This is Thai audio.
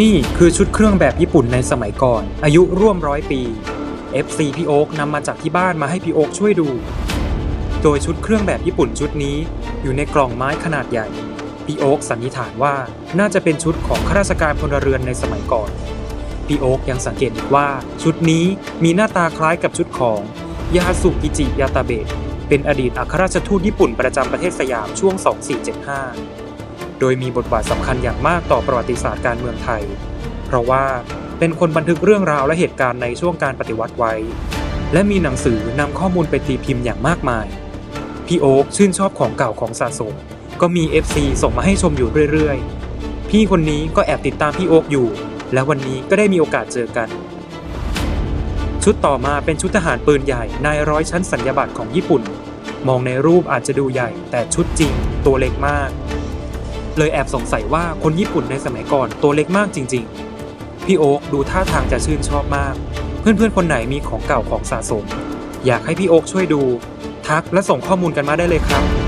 นี่คือชุดเครื่องแบบญี่ปุ่นในสมัยก่อน อายุร่วมร้อยปี FC พี่โอ๊กนำมาจากที่บ้านมาให้พี่โอ๊กช่วยดู โดยชุดเครื่องแบบญี่ปุ่นชุดนี้ อยู่ในกล่องไม้ขนาดใหญ่พี่โอ๊กสันนิษฐานว่าน่าจะเป็นชุดของข้าราชการพลเรือนในสมัยก่อนพี่โอ๊กยังสังเกตอีกว่า ชุดนี้มีหน้าตาคล้ายกับชุดของยาสุกิจิยาตาเบะเป็นอดีตอัครราชทูตญี่ปุ่นประจำประเทศสยามช่วง 2475 โดยมีบทบาทสำคัญอย่างมากต่อประวัติศาสตร์การเมืองไทย เพราะว่าเป็นคนบันทึกเรื่องราวและเหตุการณ์ในช่วงการปฏิวัติไว้ และมีหนังสือนำข้อมูลไปตีพิมพ์อย่างมากมาย พี่โอ๊คชื่นชอบของเก่าของสะสม ก็มี FC ส่งมาให้ชมอยู่เรื่อยๆ พี่คนนี้ก็แอบติดตามพี่โอ๊คอยู่ และวันนี้ก็ได้มีโอกาสเจอกัน ชุดต่อมาเป็นชุดทหารปืนใหญ่นายร้อยชั้นสัญญาบัตรของญี่ปุ่น มองในรูปอาจจะดูใหญ่ แต่ชุดจริงตัวเล็กมาก เลยแอบสงสัยว่าคนญี่ปุ่นในสมัยก่อนตัวเล็กมากจริง ๆ พี่โอ๊คดูท่าทางจะชื่นชอบมาก เพื่อนๆคนไหนมีของเก่าของสะสม อยากให้พี่โอ๊คช่วยดู ทักและส่งข้อมูลกันมาได้เลยครับ